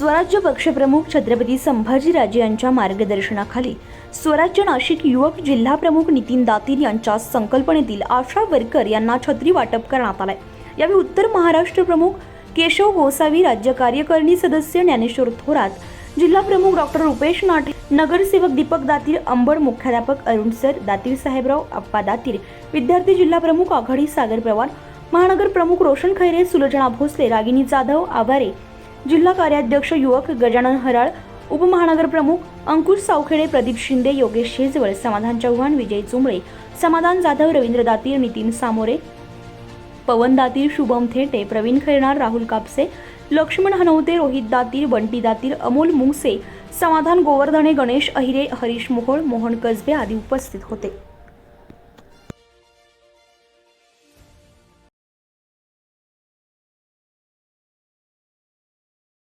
स्वराज्य पक्षप्रमुख छत्रपती संभाजीराजे यांच्या मार्गदर्शनाखाली स्वराज्य नाशिक युवक जिल्हा प्रमुख नितीन दातीर यांच्या संकल्पनेतील आशा वर्कर यांना छत्री वाटप करण्यात आलाय. यावेळी उत्तर महाराष्ट्र प्रमुख केशव गोसावी राज्य कार्यकारिणी सदस्य ज्ञानेश्वर थोरात जिल्हा प्रमुख डॉक्टर रुपेश नाटे नगरसेवक दीपक दातीर अंबड मुख्याध्यापक अरुण सर दातीर साहेबराव अप्पा दातीर विद्यार्थी जिल्हा प्रमुख आघाडी सागर पवार महानगर प्रमुख रोशन खैरे सुलोचना भोसले रागिनी जाधव आवारे जिल्हा कार्याध्यक्ष युवक गजानन हराळ उपमहानगर प्रमुख अंकुश सावखेडे प्रदीप शिंदे योगेश शेजवळ समाधान चव्हाण विजय चुंबळे समाधान जाधव रवींद्र दातीर नितीन सामोरे पवन दातीर शुभम थेटे प्रवीण खैरणार राहुल कापसे लक्ष्मण हनवते रोहित दातीर बंटी दातीर अमोल मुंगसे समाधान गोवर्धने गणेश अहिरे हरीश मोहोळ मोहन कसबे आदी उपस्थित होते.